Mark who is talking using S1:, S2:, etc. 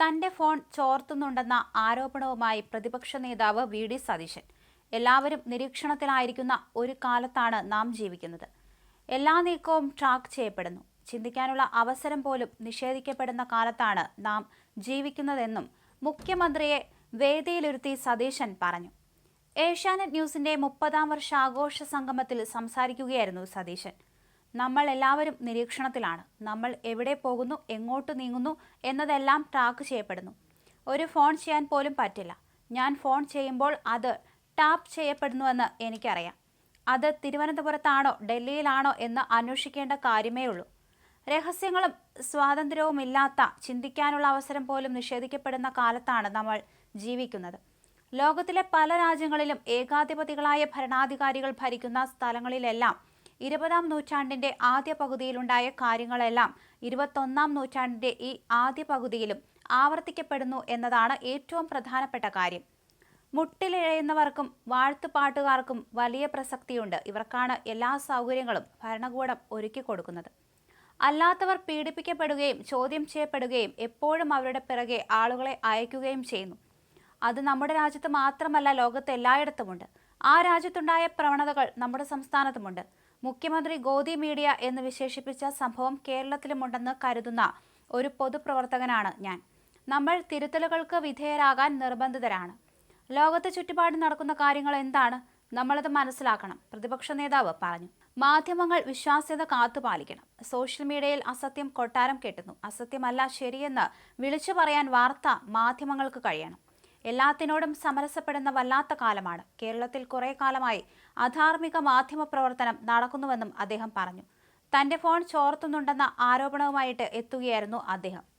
S1: തന്റെ ഫോൺ ചോർത്തുന്നുണ്ടെന്ന ആരോപണവുമായി പ്രതിപക്ഷ നേതാവ് വി ഡി സതീശൻ. എല്ലാവരും നിരീക്ഷണത്തിലായിരിക്കുന്ന ഒരു കാലത്താണ് നാം ജീവിക്കുന്നത്. എല്ലാ നീക്കവും ട്രാക്ക് ചെയ്യപ്പെടുന്നു. ചിന്തിക്കാനുള്ള അവസരം പോലും നിഷേധിക്കപ്പെടുന്ന കാലത്താണ് നാം ജീവിക്കുന്നതെന്നും മുഖ്യമന്ത്രിയെ വേദിയിലിരുത്തി സതീശൻ പറഞ്ഞു. ഏഷ്യാനെറ്റ് ന്യൂസിന്റെ മുപ്പതാം വർഷ ആഘോഷ സംഗമത്തിൽ സംസാരിക്കുകയായിരുന്നു സതീശൻ. നമ്മൾ എല്ലാവരും നിരീക്ഷണത്തിലാണ്. നമ്മൾ എവിടെ പോകുന്നു എങ്ങോട്ട് നീങ്ങുന്നു എന്നതെല്ലാം ട്രാക്ക് ചെയ്യപ്പെടുന്നു. ഒരു ഫോൺ ചെയ്യാൻ പോലും പറ്റില്ല. ഞാൻ ഫോൺ ചെയ്യുമ്പോൾ അത് ടാപ്പ് ചെയ്യപ്പെടുന്നുവെന്ന് എനിക്കറിയാം. അത് തിരുവനന്തപുരത്താണോ ഡൽഹിയിലാണോ എന്ന് അന്വേഷിക്കേണ്ട കാര്യമേ ഉള്ളൂ. രഹസ്യങ്ങളും സ്വാതന്ത്ര്യവുമില്ലാത്ത ചിന്തിക്കാനുള്ള അവസരം പോലും നിഷേധിക്കപ്പെടുന്ന കാലത്താണ് നമ്മൾ ജീവിക്കുന്നത്. ലോകത്തിലെ പല രാജ്യങ്ങളിലും ഏകാധിപതികളായ ഭരണാധികാരികൾ ഭരിക്കുന്ന സ്ഥലങ്ങളിലെല്ലാം ഇരുപതാം നൂറ്റാണ്ടിന്റെ ആദ്യ പകുതിയിലുണ്ടായ കാര്യങ്ങളെല്ലാം ഇരുപത്തൊന്നാം നൂറ്റാണ്ടിന്റെ ഈ ആദ്യ പകുതിയിലും ആവർത്തിക്കപ്പെടുന്നു എന്നതാണ് ഏറ്റവും പ്രധാനപ്പെട്ട കാര്യം. മുട്ടിലിഴയുന്നവർക്കും വാഴ്ത്തുപാട്ടുകാർക്കും വലിയ പ്രസക്തിയുണ്ട്. ഇവർക്കാണ് എല്ലാ സൗകര്യങ്ങളും ഭരണകൂടം ഒരുക്കി കൊടുക്കുന്നത്. അല്ലാത്തവർ പീഡിപ്പിക്കപ്പെടുകയും ചോദ്യം ചെയ്യപ്പെടുകയും എപ്പോഴും അവരുടെ പിറകെ ആളുകളെ അയക്കുകയും ചെയ്യുന്നു. അത് നമ്മുടെ രാജ്യത്ത് മാത്രമല്ല ലോകത്ത് എല്ലായിടത്തുമുണ്ട്. ആ രാജ്യത്തുണ്ടായ പ്രവണതകൾ നമ്മുടെ സംസ്ഥാനത്തുമുണ്ട്. മുഖ്യമന്ത്രി ഗോദി മീഡിയ എന്ന് വിശേഷിപ്പിച്ച സംഭവം കേരളത്തിലുമുണ്ടെന്ന് കരുതുന്ന ഒരു പൊതുപ്രവർത്തകനാണ് ഞാൻ. നമ്മൾ തിരുത്തലുകൾക്ക് വിധേയരാകാൻ നിർബന്ധിതരാണ്. ലോകത്ത് ചുറ്റുപാട് നടക്കുന്ന കാര്യങ്ങൾ എന്താണ്? നമ്മളത് മനസ്സിലാക്കണം പ്രതിപക്ഷ നേതാവ് പറഞ്ഞു. മാധ്യമങ്ങൾ വിശ്വാസ്യത കാത്തുപാലിക്കണം. സോഷ്യൽ മീഡിയയിൽ അസത്യം കൊട്ടാരം കെട്ടുന്നു. അസത്യമല്ല ശരിയെന്ന് വിളിച്ചു പറയാൻ വാർത്ത മാധ്യമങ്ങൾക്ക് കഴിയണം. എല്ലാത്തിനോടും സമരസപ്പെടുന്ന വല്ലാത്ത കാലമാണ്. കേരളത്തിൽ കുറെ കാലമായി അധാർമിക മാധ്യമ പ്രവർത്തനം നടക്കുന്നുവെന്നും അദ്ദേഹം പറഞ്ഞു. തന്റെ ഫോൺ ചോർത്തുന്നുണ്ടെന്ന ആരോപണവുമായിട്ട് എത്തുകയായിരുന്നു അദ്ദേഹം.